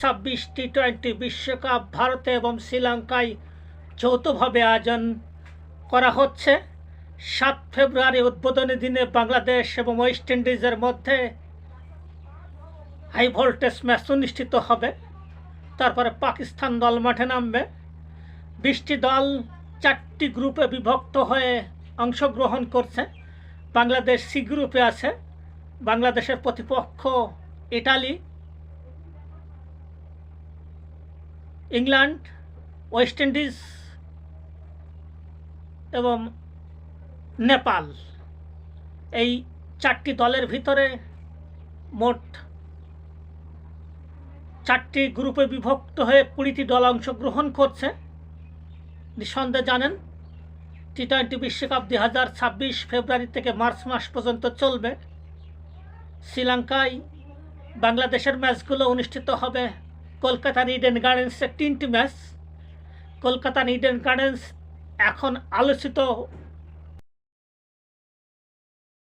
ছাব্বিশ T twenty বিশ্বকাপ ভারতে এবং শ্রীলঙ্কায় যৌথভাবে আয়োজন করা হচ্ছে। সাত ফেব্রুয়ারি উদ্বোধনী দিনে বাংলাদেশ এবং ওয়েস্ট ইন্ডিজের মধ্যে হাই ভোল্টেজ ম্যাচ অনুষ্ঠিত হবে। তারপরে পাকিস্তান দল মাঠে নামবে। বিশটি দল চারটি গ্রুপে বিভক্ত হয়ে অংশগ্রহণ করছে। বাংলাদেশ সি গ্রুপে আছে। বাংলাদেশের প্রতিপক্ষ ইটালি। ইংল্যান্ড, ওয়েস্ট ইন্ডিজ এবং নেপাল। এই চারটি দলের ভিতরে মোট চারটি গ্রুপে বিভক্ত হয়ে কুড়িটি দল অংশগ্রহণ করছে। নিঃসন্দেহে জানেন টি টোয়েন্টি বিশ্বকাপ দু হাজার ছাব্বিশ ফেব্রুয়ারি থেকে মার্চ মাস পর্যন্ত চলবে। শ্রীলঙ্কায় বাংলাদেশের ম্যাচগুলো অনুষ্ঠিত হবে কলকাতার ইডেন গার্ডেন্সের তিনটি ম্যাচ কলকাতার ইডেন গার্ডেন্স এখন আলোচিত